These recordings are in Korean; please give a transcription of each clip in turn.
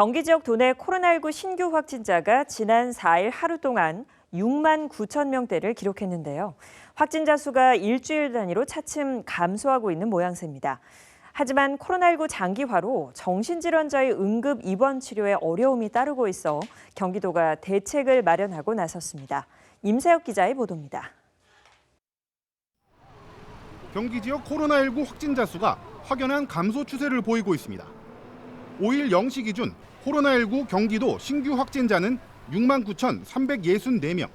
경기 지역 도내 코로나19 신규 확진자가 지난 4일 하루 동안 6만 9천 명대를 기록했는데요. 확진자 수가 일주일 단위로 차츰 감소하고 있는 모양새입니다. 하지만 코로나19 장기화로 정신질환자의 응급 입원 치료에 어려움이 따르고 있어 경기도가 대책을 마련하고 나섰습니다. 임세혁 기자의 보도입니다. 경기 지역 코로나19 확진자 수가 확연한 감소 추세를 보이고 있습니다. 5일 0시 기준 코로나19 경기도 신규 확진자는 69,364명.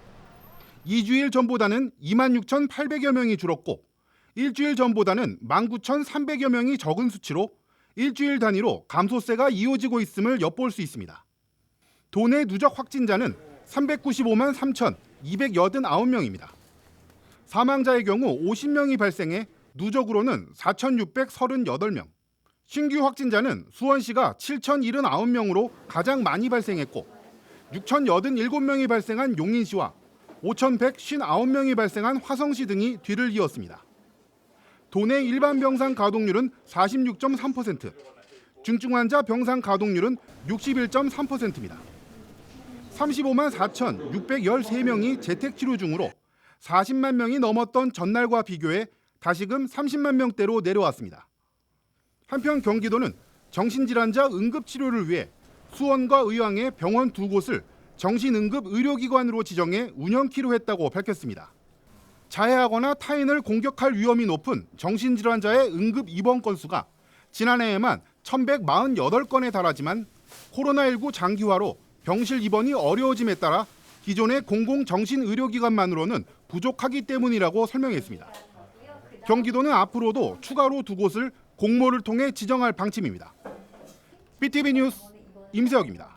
2주일 전보다는 26,800여 명이 줄었고 일주일 전보다는 19,300여 명이 적은 수치로 일주일 단위로 감소세가 이어지고 있음을 엿볼 수 있습니다. 도내 누적 확진자는 395만 3,289명입니다. 사망자의 경우 50명이 발생해 누적으로는 4,638명. 신규 확진자는 수원시가 7,079명으로 가장 많이 발생했고 6,087명이 발생한 용인시와 5,159명이 발생한 화성시 등이 뒤를 이었습니다. 도내 일반 병상 가동률은 46.3%, 중증 환자 병상 가동률은 61.3%입니다. 35만 4,613명이 재택 치료 중으로 40만 명이 넘었던 전날과 비교해 다시금 30만 명대로 내려왔습니다. 한편 경기도는 정신질환자 응급치료를 위해 수원과 의왕의 병원 두 곳을 정신응급 의료기관으로 지정해 운영키로 했다고 밝혔습니다. 자해하거나 타인을 공격할 위험이 높은 정신질환자의 응급 입원 건수가 지난해에만 1,148건에 달하지만 코로나19 장기화로 병실 입원이 어려워짐에 따라 기존의 공공정신의료기관만으로는 부족하기 때문이라고 설명했습니다. 경기도는 앞으로도 추가로 두 곳을 공모를 통해 지정할 방침입니다. BTV 뉴스 임세혁입니다.